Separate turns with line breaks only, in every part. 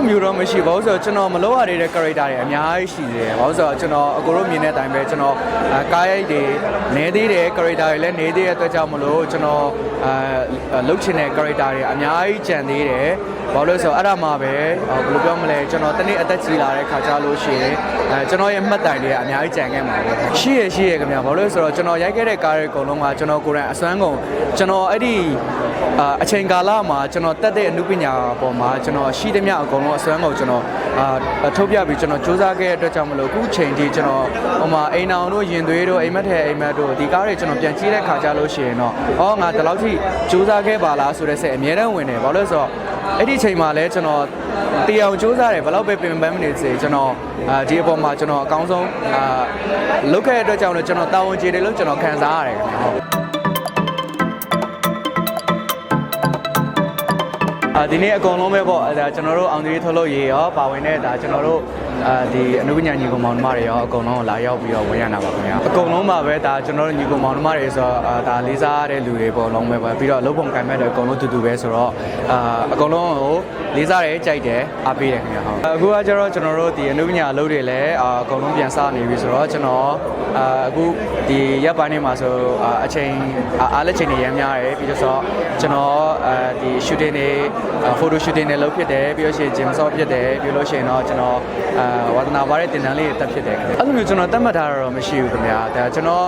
အဲ့မျိုးတော့မရှိပါဘူးဆိုတော့ကျွန်တော်မလောက်ရသေးတဲ့ character တွေအများကြီးရှိသေးတယ်ဘာလို့ဆိုတော့ကျွန်တော်အကိုတို့မြင်တဲ့အတိုင်းပဲကျွန်တော်အာကားရိုက်တွေနေသေးတယ် character တွေလည်းနေသေးတဲ့အတွက်ကြောင့်မလို့ကျွန်တော်အာလှုပ်ချင်တဲ့ character တွေအများကြီးကြံသေးတယ်ဘာလို့လဲဆိုတော့အဲ့ဒါမှပဲဘယ်လိုပြောမလဲကျွန်တော်တနေ့အသက်ကြီးလာတဲ့ခါကြလို့ရှိရင်အဲကျွန်တော်ရဲ့မှတ်တိုင်တွေကအများကြီးကြံခဲ့မှာပဲရှိရရှိရခင်ဗျာဘာလို့လဲဆိုတော့ကျွန်တော်ရိုက်ခဲ့တဲ့ကားတွေအကုန်လုံးကကျွန်တော်ကိုယ်တိုင်အစွမ်းကုန်ကျွန်တော်အဲ့ဒီအာအချိန်ကာလမှာကျွန်တော်တက်တဲ့အမှုပညာပေါ်မှာကျွန်တော်ရှိသမျှအကုန်လုံးအစွမ်းကုန်ကျွန်တော်အာထုတ်ပြပြီးကျွန်တော်စူးစမ်းခဲ့တဲ့အတွက်ကြောင့်မလို့အခုချိန်ထိကျွန်တော်ဟိုမှာအိမ်အောင်တို့ရင်သွေးတို့အိမ်မက်ထဲအိမ်မက်တို့ဒီကားတွေကျွန်တော်ပြန်ကြည့်တဲ့ခါကြလို့ရှိရင်တော့ဟောငါဒီလောက်ထိစူးစမ်းခဲ့ပါလားဆိုတဲ့စိတ်အမြဲတမ်းဝင်တယ်ဘာလို့လဲဆိုတော့အဲ့ဒီချိန်မှာလဲကျွန်တော်တရားအောင်စူးစမ်းတယ်ဘယ်တော့ပဲပြင်ပန်းမနေစေကျွန်တော်အာဒီအပေါ်မှာကျွန်တော်အကောင်းဆုံးအာလုပ်ခဲ့တဲ့အတွက်ကြောင့်လည်းကျွန်တော်တာဝန်ကျေတယ်လို့ကျွန်တော်ခံစားရတယ်ခင်ဗျာဟုတ် ဒီနေ့အကုန်လုံးပဲပေါ့ဒါကျွန်တော်တို့အောင်သေးထုတ်လို့ရေရောပါဝင်တဲ့ဒါကျွန်တော်တို့ အာဒီအနုပညာညီကောင်မောင်နှမတွေရောအကုန်လုံးလာရောက်ပြီးတော့ဝင်ရတာပါခင်ဗျာအကုန်လုံးပါပဲဒါကျွန်တော်တို့ညီကောင်မောင်နှမတွေဆိုတော့အာဒါလေးစားတဲ့လူတွေပေါ့လုံးပဲပဲပြီးတော့အလုပ်ပုံကံမဲ့တွေအကုန်လုံးတူတူပဲဆိုတော့အာအကုန်လုံးကိုလေးစားတယ်ကြိုက်တယ်အားပေးတယ်ခင်ဗျာဟုတ်အခုကကျတော့ကျွန်တော်တို့ဒီအနုပညာအလုပ်တွေလည်းအာအကုန်လုံးပြန်စနေပြီဆိုတော့ကျွန်တော်အာအခုဒီရက်ပိုင်းနေမှာဆိုအာအချိန်အာအားလက်ချိန်တွေရမ်းများတယ်ပြီးတော့ဆိုတော့ကျွန်တော်အဲဒီ shooting တွေ photo shooting တွေလုပ်ဖြစ်တယ်ပြီးတော့ရှိရင် gym shot ဖြစ်တယ်ပြီးလို့ရှိရင်တော့ကျွန်တော်အာဝါသနာပါတဲ့တင်တန်းလေးတွေတက်ဖြစ်တယ်ခင်ဗျအဲ့လိုမျိုးကျွန်တော်တတ်မှတ်ထားတာတော့မရှိဘူးခင်ဗျာဒါကျွန်တော်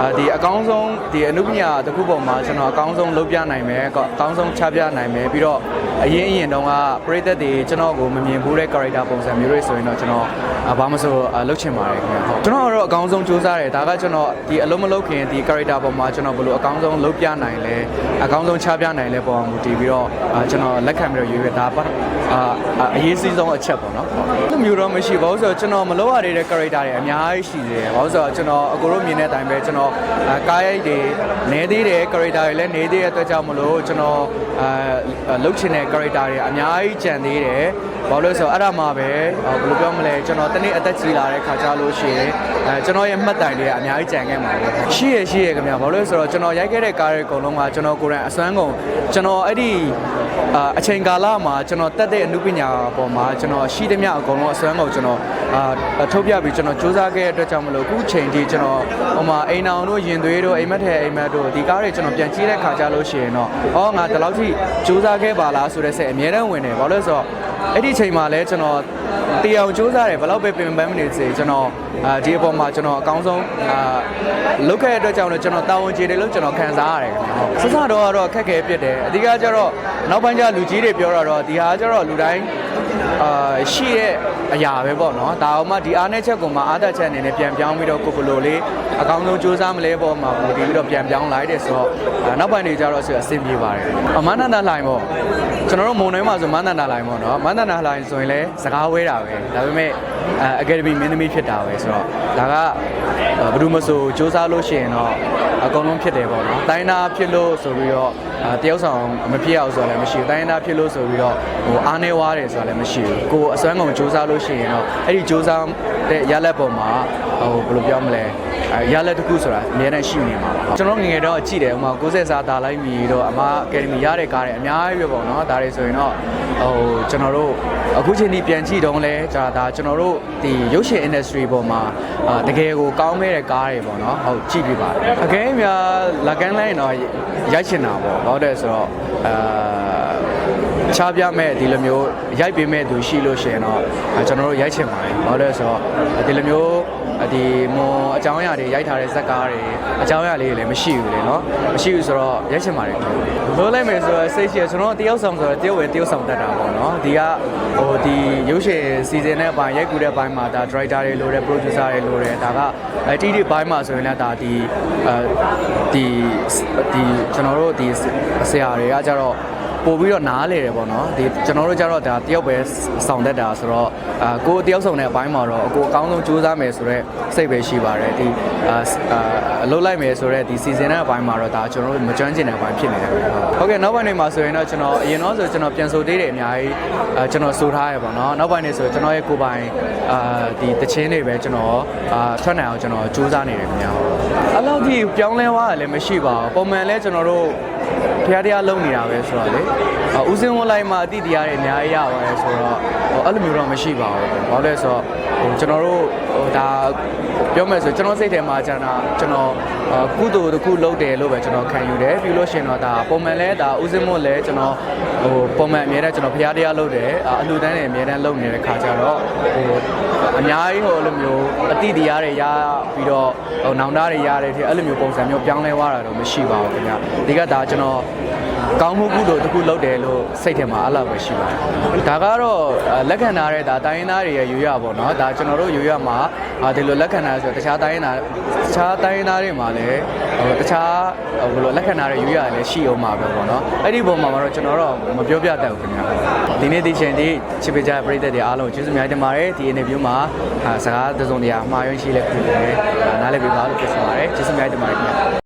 အာဒီအကောင်းဆုံးဒီအနုပညာတစ်ခုပေါ်မှာကျွန်တော်အကောင်းဆုံးလုပ်ပြနိုင်မယ်အကောင်းဆုံးချပြနိုင်မယ်ပြီးတော့အရင်အရင်တုန်းကပရိသတ်တွေကျွန်တော်ကိုမမြင်ဘူးတဲ့ character ပုံစံမျိုးတွေဆိုရင်တော့ကျွန်တော်အာဘာမှမဆိုအာလုပ်ချင်ပါတယ်ခင်ဗျာဟုတ်ကျွန်တော်ကတော့အကောင်းဆုံးစူးစမ်းတယ်ဒါကကျွန်တော်ဒီအလုံးမလုပ်ခင်ဒီ character ပေါ်မှာကျွန်တော်ဘယ်လိုအကောင်းဆုံးလုပ်ပြနိုင်လဲအကောင်းဆုံးချပြနိုင်လဲပေါ်မှာမူတည်ပြီးတော့အာကျွန်တော်လက်ခံပြီးတော့ရွေးရတာပါ အာအာအရေးကြီးဆုံးအချက်ပေါ့နော်ဟုတ်အဲ့လိုမျိုးတော့မရှိပါဘူးဆိုတော့ကျွန်တော်မလုပ်ရသေးတဲ့ character တွေအများကြီးရှိသေးတယ်ဘာလို့ဆိုတော့ကျွန်တော်အကိုတို့မြင်တဲ့အတိုင်းပဲကျွန်တော်အာကားရိုက်တွေနေသေးတယ် character တွေလည်းနေသေးတဲ့အတွက်ကြောင့်မလို့ကျွန်တော်အာလှုပ်ချင်တဲ့ character တွေအများကြီးကြံသေးတယ် ဘာလို့လဲဆိုတော့အဲ့ဒါမှပဲဘယ်လိုပြောမလဲကျွန်တော်တနေ့အသက်ကြီးလာတဲ့ခါကြလို့ရှိရင်အဲကျွန်တော်ရဲ့မှတ်တိုင်တွေကအများကြီးကြံခဲ့မှာပဲရှိရရှိရခင်ဗျာဘာလို့လဲဆိုတော့ကျွန်တော်ရိုက်ခဲ့တဲ့ကားတွေအကုန်လုံးကကျွန်တော်ကိုယ်တိုင်အစွမ်းကုန်ကျွန်တော်အဲ့ဒီအာအချိန်ကာလမှာကျွန်တော်တက်တဲ့အမှုပညာပေါ်မှာကျွန်တော်ရှိသမျှအကုန်လုံးအစွမ်းကုန်ကျွန်တော်အာထုတ်ပြပြီးကျွန်တော်စူးစမ်းခဲ့တဲ့အတွက်ကြောင့်မလို့အခုချိန်ထိကျွန်တော်ဟိုမှာအိမ်အောင်တို့ရင်သွေးတို့အိမ်မက်ထဲအိမ်မက်တို့ဒီကားတွေကျွန်တော်ပြန်ကြည့်တဲ့ခါကြလို့ရှိရင်တော့ဟောငါဒီလောက်ထိစူးစမ်းခဲ့ပါလားဆိုတဲ့စိတ်အမြဲတမ်းဝင်တယ်ဘာလို့လဲဆိုတော့ အဲ့ဒီချိန်မှာလဲကျွန်တော်တရားအောင်စူးစမ်းတယ်ဘယ်တော့ပဲပြင်ပန်းမနေစေကျွန်တော်အာဒီအပေါ်မှာကျွန်တော်အကောင်းဆုံးအာလုပ်ခဲ့တဲ့အတွက်ကြောင့်လည်းကျွန်တော်တာဝန်ကျေတယ်လို့ကျွန်တော်ခံစားရတယ်ခင်ဗျာဟုတ်စစတော့ကတော့ခက်ခဲဖြစ်တယ်အဓိကကျတော့ နောက်ပိုင်းကျလူကြီးတွေပြောတာတော့ဒီဟာကျတော့လူတိုင်းအာရှိတဲ့အရာပဲပေါ့နော်ဒါအောင်မှဒီအားနဲ့ချက်ကိုမှအားသက်ချက်အနေနဲ့ပြန်ပြောင်းပြီးတော့ကိုယ်ဘယ်လိုလေးအကောင်းဆုံးစူးစမ်းမလဲပေါ့မှာပူတည်ပြီးတော့ပြန်ပြောင်းလိုက်တယ်ဆိုတော့အာနောက်ပိုင်းတွေကျတော့ဆိုအဆင်ပြေပါတယ်အမန္တနာလိုင်းပေါ့ကျွန်တော်တို့မုံတိုင်းမှာဆိုမန္တနာလိုင်းပေါ့နော်မန္တနာလိုင်းဆိုရင်လည်းစကားဝဲတာပဲဒါပေမဲ့အဲအကယ်ဒမီမင်းသမီးဖြစ်တာပဲဆိုတော့ဒါကဘယ်သူမဆိုစူးစမ်းလို့ရှိရင်တော့ အကုန်လုံးဖြစ်တယ်ပေါ့နော်တိုင်းသားဖြစ်လို့ဆိုပြီးတော့အာတယောက်ဆောင်မဖြစ်အောင်ဆိုတော့လည်းမရှိဘူးတိုင်းသားဖြစ်လို့ဆိုပြီးတော့ဟိုအားနေွားတယ်ဆိုတော့လည်းမရှိဘူးကိုယ်အစွမ်းကုန်စူးစမ်းလို့ရှိရင်တော့အဲ့ဒီစူးစမ်းတဲ့ရလက်ပေါ်မှာဟိုဘယ်လိုပြောမလဲအဲ ရလက်တစ်ခုဆိုတာအများနဲ့ရှိနေမှာပါကျွန်တော်ငယ်ငယ်တော့ကြည့်တယ်ဥမာ60စာတာလိုက်မီတော့အမအကယ်ဒမီရတဲ့ကားတွေအများကြီးပဲပေါ့နော်ဒါတွေဆိုရင်တော့ဟိုကျွန်တော်တို့အခုချိန်ဒီပြန်ကြည့်တော့လဲဒါဒါကျွန်တော်တို့ဒီရုပ်ရှင် industry ပေါ်မှာအာတကယ်ကိုကောင်းမဲ့တဲ့ကားတွေပေါ့နော်ဟုတ်ကြည့်ပြပါတယ်အကယ်များလက်ကန်းလိုင်းတော့ရိုက်ချင်တာပေါ့ဟုတ်တယ်ဆိုတော့အာချားပြမဲ့ဒီလိုမျိုးရိုက်ပေးမဲ့သူရှိလို့ရှိရင်တော့အဲကျွန်တော်တို့ရိုက်ချင်ပါတယ်ဘာလို့လဲဆိုတော့ဒီလိုမျိုး ဒီမွန်အကြောင်းအရာတွေရိုက်ထားတဲ့ဇက်ကားတွေအကြောင်းအရာလေးတွေလည်းမရှိဘူးလေနော်မရှိဘူးဆိုတော့ရိုက်ချင်ပါတယ်လို့လိုက်မယ်ဆိုတော့စိတ်ရှိရကျွန်တော်တယောက်ဆောင်ဆိုတော့တယောက်ဝယ်တယောက်ဆောင်တတ်တာပေါ့နော်ဒီကဟိုဒီရုပ်ရှင်စီစဉ်တဲ့အပိုင်းရိုက်ကူတဲ့ဘိုင်းမှာဒါ director တွေလိုတယ် producer တွေလိုတယ်ဒါကအဲတီတီဘိုင်းမှာဆိုရင်လည်းဒါဒီအဲဒီဒီကျွန်တော်တို့ဒီဆရာတွေကကြတော့ ပို့ပြီးတော့နားလေတယ်ပေါ့နော်ဒီကျွန်တော်တို့ကြတော့ဒါတယောက်ပဲဆောင်တတ်တာဆိုတော့အာကိုတယောက်ဆောင်တဲ့အပိုင်းမှာတော့ကိုအကောင်းဆုံးကြိုးစားမယ်ဆိုတော့စိတ်ပဲရှိပါတယ်ဒီအာအလုပ်လိုက်မယ်ဆိုတော့ဒီစီဇန်တဲ့အပိုင်းမှာတော့ဒါကျွန်တော်တို့မကျွမ်းကျင်တဲ့အပိုင်းဖြစ်နေတယ်ဟုတ်ဟုတ်ကဲ့နောက်ပိုင်းနေမှာဆိုရင်တော့ကျွန်တော်အရင်တော့ဆိုကျွန်တော်ပြန်ဆိုသေးတယ်အများကြီးအာကျွန်တော်ဆိုထားရပေါ့နော်နောက်ပိုင်းနေဆိုကျွန်တော်ရဲ့ကိုယ်ပိုင်အာဒီတချင်းတွေပဲကျွန်တော်အာထွက်နိုင်အောင်ကျွန်တော်ကြိုးစားနေတယ်ခင်ဗျာအဲ့လောက်ကြီးပြောင်းလဲသွားတာလည်းမရှိပါဘူးပုံမှန်လဲကျွန်တော်တို့ ဖျားတရားလုံးနေတာပဲဆိုတော့လေအာဦးစင်းဝလိုက်မှာအတိတရားတွေအများကြီးရပါတယ်ဆိုတော့ဟိုအဲ့လိုမျိုးတော့ မရှိပါဘူးဘာလို့လဲဆိုတော့ဟိုကျွန်တော်တို့ဟိုဒါပြောမယ်ဆိုကျွန်တော်စိတ်ထဲမှာကျွန်တော်ကျွန်တော်အာကုသိုလ်တစ်ခုလုပ်တယ်လို့ပဲကျွန်တော်ခံယူတယ်ပြီးလို့ရှိရင်တော့ဒါပုံမှန်လဲဒါဦးစင်းမလဲကျွန်တော်ဟိုပုံမှန်အများနဲ့ကျွန်တော်ဖျားတရားလုပ်တယ်အာအလှူဒန်းတွေအများနဲ့လုပ်နေတဲ့ခါကျတော့ဟိုအများကြီးဟိုအဲ့လိုမျိုးအတိတရားတွေရပြီးတော့ဟိုနောင်တတွေရတယ်ဒီအဲ့လိုမျိုးပုံစံမျိုးပြောင်းလဲသွားတာတော့မရှိပါဘူးခင်ဗျဒီကဒါကျွန်တော် ကောင်းမှုကုသိုလ်တစ်ခုလုပ်တယ်လို့စိတ်ထဲမှာအဲ့လိုပဲရှိပါတယ်ဒါကတော့လက်ခံထားတဲ့ဒါတိုင်းရင်းသားတွေရဲ့ယူရပေါ့နော်ဒါကျွန်တော်တို့ယူရမှာဒီလိုလက်ခံထားဆိုတော့တခြားတိုင်းရင်းသားတခြားတိုင်းရင်းသားတွေမှာလည်းတခြားဘယ်လိုလက်ခံထားတဲ့ယူရလည်းရှိအောင်မှာပဲပေါ့နော်အဲ့ဒီပုံမှာတော့ကျွန်တော်တော့မပြောပြတတ်ဘူးခင်ဗျာဒီနေ့ဒီချိန်ဒီချစ်ပေးကြပရိသတ်တွေအားလုံးကျေးဇူးများတင်ပါတယ်ဒီ interview မှာစကားတစုံတရာမှားယွင်းရှိလဲခုလည်းနားလည်ပေးပါလို့ပြောချင်ပါတယ်ကျေးဇူးများတင်ပါတယ်ခင်ဗျာ